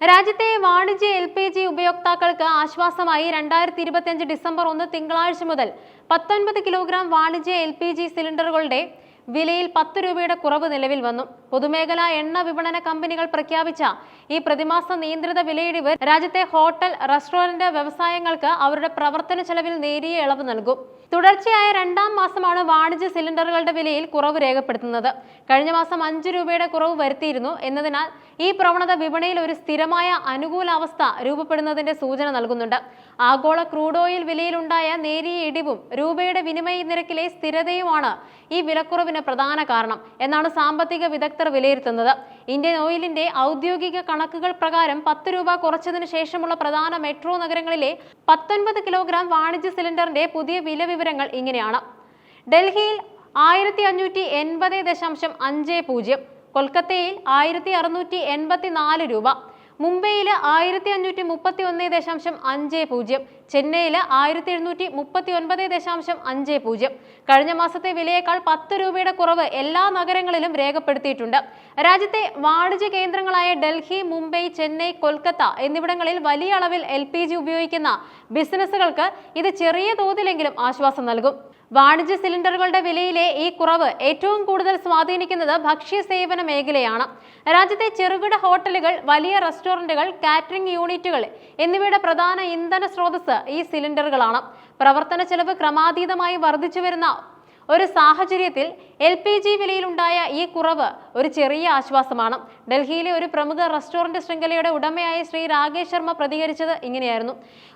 രാജ്യത്തെ വാണിജ്യ L P G ഉപയോക്താക്കൾക്ക് ആശ്വാസമായി രണ്ടായിരത്തി ഇരുപത്തിയഞ്ച് ഡിസംബർ ഒന്ന് തിങ്കളാഴ്ച മുതൽ പത്തൊൻപത് കിലോഗ്രാം വാണിജ്യ എൽ പി ജി സിലിണ്ടറുകളുടെ വിലയിൽ പത്ത് രൂപയുടെ കുറവ് നിലവിൽ വന്നു. പൊതുമേഖലാ എണ്ണ വിപണന കമ്പനികൾ പ്രഖ്യാപിച്ച ഈ പ്രതിമാസ നിയന്ത്രിത വിലയിടിവ് രാജ്യത്തെ ഹോട്ടൽ റെസ്റ്റോറന്റ് വ്യവസായങ്ങൾക്ക് അവരുടെ പ്രവർത്തന ചെലവിൽ നേരിയ ഇളവ് നൽകും. തുടർച്ചയായ രണ്ടാം മാസമാണ് വാണിജ്യ സിലിണ്ടറുകളുടെ വിലയിൽ കുറവ് രേഖപ്പെടുത്തുന്നത്. കഴിഞ്ഞ മാസം അഞ്ച് രൂപയുടെ കുറവ് വരുത്തിയിരുന്നു. എന്നതിനാൽ ഈ പ്രവണത വിപണിയിൽ ഒരു സ്ഥിരമായ അനുകൂലാവസ്ഥ രൂപപ്പെടുന്നതിന്റെ സൂചന നൽകുന്നുണ്ട്. ആഗോള ക്രൂഡ് ഓയിൽ വിലയിലുണ്ടായ നേരിയ ഇടിവും രൂപയുടെ വിനിമയ നിരക്കിലെ സ്ഥിരതയുമാണ് ഈ വിലക്കുറവിന് പ്രധാന കാരണം എന്നാണ് സാമ്പത്തിക വിദഗ്ധർ വിലയിരുത്തുന്നത്. ഇന്ത്യൻ ഓയിലിന്റെ ഔദ്യോഗിക കണക്കുകൾ പ്രകാരം പത്ത് രൂപ കുറച്ചതിന് ശേഷമുള്ള പ്രധാന മെട്രോ നഗരങ്ങളിലെ പത്തൊൻപത് കിലോഗ്രാം വാണിജ്യ സിലിണ്ടറിന്റെ പുതിയ വില വിവരങ്ങൾ ഇങ്ങനെയാണ്. ഡൽഹിയിൽ ആയിരത്തി അഞ്ഞൂറ്റി എൺപത് ദശാംശം അഞ്ച് പൂജ്യം കൊൽക്കത്തയിൽ ആയിരത്തി അറുന്നൂറ്റി എൺപത്തി നാല് രൂപ മുംബൈയിൽ ആയിരത്തി അഞ്ഞൂറ്റി മുപ്പത്തി ഒന്ന് ദശാംശം അഞ്ച് പൂജ്യം ചെന്നൈയിൽ ആയിരത്തി എഴുന്നൂറ്റി മുപ്പത്തി ഒൻപത് ദശാംശം അഞ്ച് പൂജ്യം. കഴിഞ്ഞ മാസത്തെ വിലയേക്കാൾ പത്ത് രൂപയുടെ കുറവ് എല്ലാ നഗരങ്ങളിലും രേഖപ്പെടുത്തിയിട്ടുണ്ട്. രാജ്യത്തെ വാണിജ്യ കേന്ദ്രങ്ങളായ ഡൽഹി മുംബൈ ചെന്നൈ കൊൽക്കത്ത എന്നിവിടങ്ങളിൽ വലിയ അളവിൽ എൽ ഉപയോഗിക്കുന്ന ബിസിനസ്സുകൾക്ക് ഇത് ചെറിയ തോതിലെങ്കിലും ആശ്വാസം നൽകും. വാണിജ്യ സിലിണ്ടറുകളുടെ വിലയിലെ ഈ കുറവ് ഏറ്റവും കൂടുതൽ സ്വാധീനിക്കുന്നത് ഭക്ഷ്യ സേവന മേഖലയാണ്. രാജ്യത്തെ ചെറുകിട ഹോട്ടലുകൾ വലിയ റെസ്റ്റോറന്റുകൾ കാറ്ററിംഗ് യൂണിറ്റുകൾ എന്നിവയുടെ പ്രധാന ഇന്ധന സ്രോതസ് ഈ സിലിണ്ടറുകളാണ്. പ്രവർത്തന ചെലവ് ക്രമാതീതമായി വർദ്ധിച്ചു വരുന്ന ഒരു സാഹചര്യത്തിൽ എൽ പി ജി വിലയിലുണ്ടായ ഈ കുറവ് ഒരു ചെറിയ ആശ്വാസമാണ്. ഡൽഹിയിലെ ഒരു പ്രമുഖ റെസ്റ്റോറന്റ് ശൃംഖലയുടെ ഉടമയായ ശ്രീ രാകേഷ് ശർമ്മ പ്രതികരിച്ചത് ഇങ്ങനെയായിരുന്നു.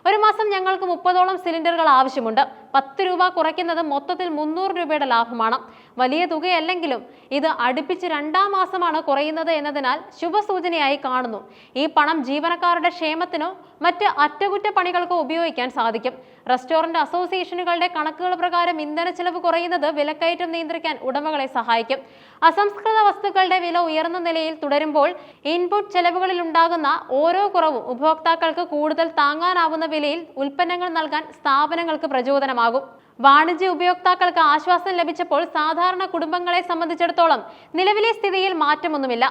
ഒരു മാസം ഞങ്ങൾക്ക് മുപ്പതോളം സിലിണ്ടറുകൾ ആവശ്യമുണ്ട്. പത്ത് രൂപ കുറയ്ക്കുന്നത് മൊത്തത്തിൽ മുന്നൂറ് രൂപയുടെ ലാഭമാണ്. വലിയ തുകയല്ലെങ്കിലും ഇത് അടുപ്പിച്ച് രണ്ടാം മാസമാണ് കുറയുന്നത് എന്നതിനാൽ ശുഭസൂചനയായി കാണുന്നു. ഈ പണം ജീവനക്കാരുടെ ക്ഷേമത്തിനോ മറ്റ് അറ്റകുറ്റപ്പണികൾക്കോ ഉപയോഗിക്കാൻ സാധിക്കും. റെസ്റ്റോറന്റ് അസോസിയേഷനുകളുടെ കണക്കുകൾ പ്രകാരം ഇന്ധന ചെലവ് കുറയുന്നത് വിലക്കയറ്റം നിയന്ത്രിക്കാൻ ഉടമകളെ സഹായിക്കും. അസംസ്കൃത വസ്തുക്കളുടെ വില ഉയർന്ന നിലയിൽ തുടരുമ്പോൾ ഇൻപുട്ട് ചെലവുകളിൽ ഉണ്ടാകുന്ന ഓരോ കുറവും ഉപഭോക്താക്കൾക്ക് കൂടുതൽ താങ്ങാനാവുന്ന വിലയിൽ ഉൽപ്പന്നങ്ങൾ നൽകാൻ സ്ഥാപനങ്ങൾക്ക് പ്രചോദനമാകും. വാണിജ്യ ഉപയോക്താക്കൾക്ക് ആശ്വാസം ലഭിച്ചപ്പോൾ സാധാരണ കുടുംബങ്ങളെ സംബന്ധിച്ചിടത്തോളം നിലവിലെ സ്ഥിതിയിൽ മാറ്റമൊന്നുമില്ല.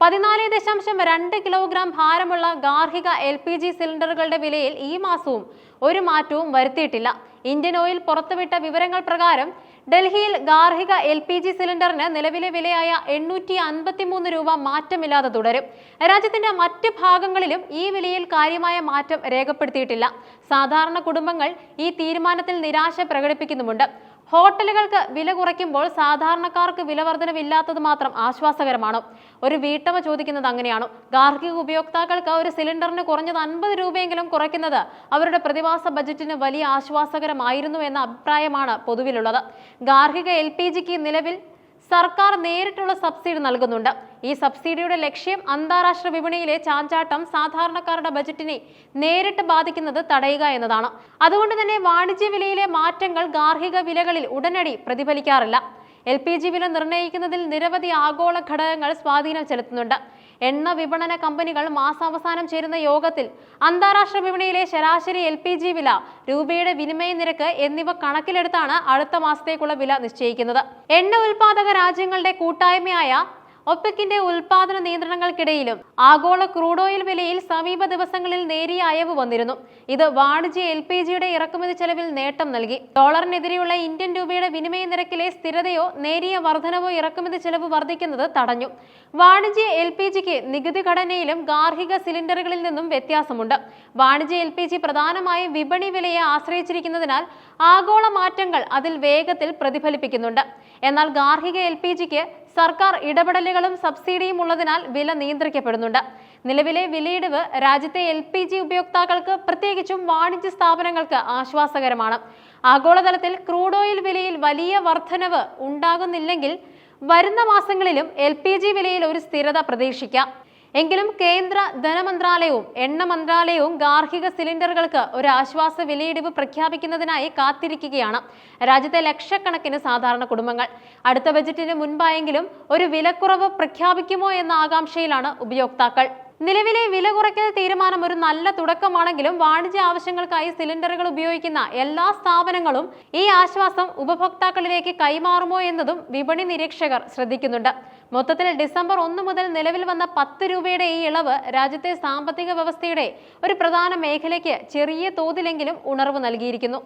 പതിനാല് ദശാംശം രണ്ട് കിലോഗ്രാം ഭാരമുള്ള ഗാർഹിക എൽ പി ജി സിലിണ്ടറുകളുടെ വിലയിൽ ഈ മാസവും ഒരു മാറ്റവും വരുത്തിയിട്ടില്ല. ഇന്ത്യൻ ഓയിൽ പുറത്തുവിട്ട വിവരങ്ങൾ പ്രകാരം ഡൽഹിയിൽ ഗാർഹിക എൽ പി ജി സിലിണ്ടറിന് നിലവിലെ വിലയായ എണ്ണൂറ്റി അൻപത്തിമൂന്ന് രൂപ മാറ്റമില്ലാതെ തുടരും. രാജ്യത്തിന്റെ മറ്റ് ഭാഗങ്ങളിലും ഈ വിലയിൽ കാര്യമായ മാറ്റം രേഖപ്പെടുത്തിയിട്ടില്ല. സാധാരണ കുടുംബങ്ങൾ ഈ തീരുമാനത്തിൽ നിരാശ പ്രകടിപ്പിക്കുന്നുമുണ്ട്. ഹോട്ടലുകൾക്ക് വില കുറയ്ക്കുമ്പോൾ സാധാരണക്കാർക്ക് വില വർധനവില്ലാത്തത് മാത്രം ആശ്വാസകരമാണ്. ഒരു വീട്ടമ്മ ചോദിക്കുന്നത് അങ്ങനെയാണ്. ഗാർഹിക ഉപയോക്താക്കൾക്ക് ഒരു സിലിണ്ടറിന് കുറഞ്ഞത് അൻപത് രൂപയെങ്കിലും കുറയ്ക്കുന്നത് അവരുടെ പ്രതിമാസ ബജറ്റിന് വലിയ ആശ്വാസകരമായിരുന്നു എന്ന അഭിപ്രായമാണ് പൊതുവിലുള്ളത്. ഗാർഹിക എൽ നിലവിൽ സർക്കാർ നേരിട്ടുള്ള സബ്സിഡി നൽകുന്നുണ്ട്. ഈ സബ്സിഡിയുടെ ലക്ഷ്യം അന്താരാഷ്ട്ര വിപണിയിലെ ചാഞ്ചാട്ടം സാധാരണക്കാരുടെ ബജറ്റിനെ നേരിട്ട് ബാധിക്കുന്നത് തടയുക എന്നതാണ്. അതുകൊണ്ട് തന്നെ വാണിജ്യ വിലയിലെ മാറ്റങ്ങൾ ഗാർഹിക വിലകളിൽ ഉടനടി പ്രതിഫലിക്കാറില്ല. എൽ പി ജി വില നിർണയിക്കുന്നതിൽ നിരവധി ആഗോള ഘടകങ്ങൾ സ്വാധീനം ചെലുത്തുന്നുണ്ട്. എണ്ണ വിപണന കമ്പനികൾ മാസാവസാനം ചേരുന്ന യോഗത്തിൽ അന്താരാഷ്ട്ര വിപണിയിലെ ശരാശരി എൽ പി ജി വില രൂപയുടെ വിനിമയ നിരക്ക് എന്നിവ കണക്കിലെടുത്താണ് അടുത്ത മാസത്തേക്കുള്ള വില നിശ്ചയിക്കുന്നത്. എണ്ണ ഉൽപാദക രാജ്യങ്ങളുടെ കൂട്ടായ്മയായ ഒപെക്കിന്റെ ഉൽപാദന നിയന്ത്രണങ്ങൾക്കിടയിലും ആഗോള ക്രൂഡ് ഓയിൽ വിലയിൽ സമീപ ദിവസങ്ങളിൽ നേരിയ അയവ് വന്നിരുന്നു. ഇത് വാണിജ്യ എൽ പി ജിയുടെ ഇറക്കുമതി ചെലവിൽ നേട്ടം നൽകി. ഡോളറിനെതിരെയുള്ള ഇന്ത്യൻ രൂപയുടെ വിനിമയ നിരക്കിലെ സ്ഥിരതയോ നേരിയ വർധനവോ ഇറക്കുമതി ചെലവ് വർദ്ധിക്കുന്നത് തടഞ്ഞു. വാണിജ്യ എൽ പി ജിക്ക് നികുതി ഘടനയിലും ഗാർഹിക സിലിണ്ടറുകളിൽ നിന്നും വ്യത്യാസമുണ്ട്. വാണിജ്യ എൽ പി ജി പ്രധാനമായും വിപണി വിലയെ ആശ്രയിച്ചിരിക്കുന്നതിനാൽ ആഗോള മാറ്റങ്ങൾ അതിൽ വേഗത്തിൽ പ്രതിഫലിപ്പിക്കുന്നുണ്ട്. എന്നാൽ ഗാർഹിക എൽ പി ജിക്ക് സർക്കാർ ഇടപെടലുകളും സബ്സിഡിയും ഉള്ളതിനാൽ വില നിയന്ത്രിക്കപ്പെടുന്നുണ്ട്. നിലവിലെ വിലയിടിവ് രാജ്യത്തെ എൽ പി ജി ഉപയോക്താക്കൾക്ക് പ്രത്യേകിച്ചും വാണിജ്യ സ്ഥാപനങ്ങൾക്ക് ആശ്വാസകരമാണ്. ആഗോളതലത്തിൽ ക്രൂഡ് ഓയിൽ വിലയിൽ വലിയ വർധനവ് ഉണ്ടാകുന്നില്ലെങ്കിൽ വരുന്ന മാസങ്ങളിലും എൽ വിലയിൽ ഒരു സ്ഥിരത പ്രതീക്ഷിക്കാം. എങ്കിലും കേന്ദ്ര ധനമന്ത്രാലയവും എണ്ണ മന്ത്രാലയവും ഗാർഹിക സിലിണ്ടറുകൾക്ക് ഒരു ആശ്വാസ വിലയിടിവ് പ്രഖ്യാപിക്കുന്നതിനായി കാത്തിരിക്കുകയാണ്. രാജ്യത്തെ ലക്ഷക്കണക്കിന് സാധാരണ കുടുംബങ്ങൾ. അടുത്ത ബജറ്റിന് മുൻപായെങ്കിലും ഒരു വിലക്കുറവ് പ്രഖ്യാപിക്കുമോ എന്ന ആകാംക്ഷയിലാണ് ഉപയോക്താക്കൾ. നിലവിലെ വില കുറയ്ക്കൽ തീരുമാനം ഒരു നല്ല തുടക്കമാണെങ്കിലും വാണിജ്യ ആവശ്യങ്ങൾക്കായി സിലിണ്ടറുകൾ ഉപയോഗിക്കുന്ന എല്ലാ സ്ഥാപനങ്ങളും ഈ ആശ്വാസം ഉപഭോക്താക്കളിലേക്ക് കൈമാറുമോ എന്നതും വിപണി നിരീക്ഷകർ ശ്രദ്ധിക്കുന്നുണ്ട്. മൊത്തത്തിൽ ഡിസംബർ ഒന്ന് മുതൽ നിലവിൽ വന്ന പത്ത് രൂപയുടെ ഈ ഇളവ് രാജ്യത്തെ സാമ്പത്തിക വ്യവസ്ഥയുടെ ഒരു പ്രധാന മേഖലയ്ക്ക് ചെറിയ തോതിലെങ്കിലും ഉണർവ് നൽകിയിരിക്കുന്നു.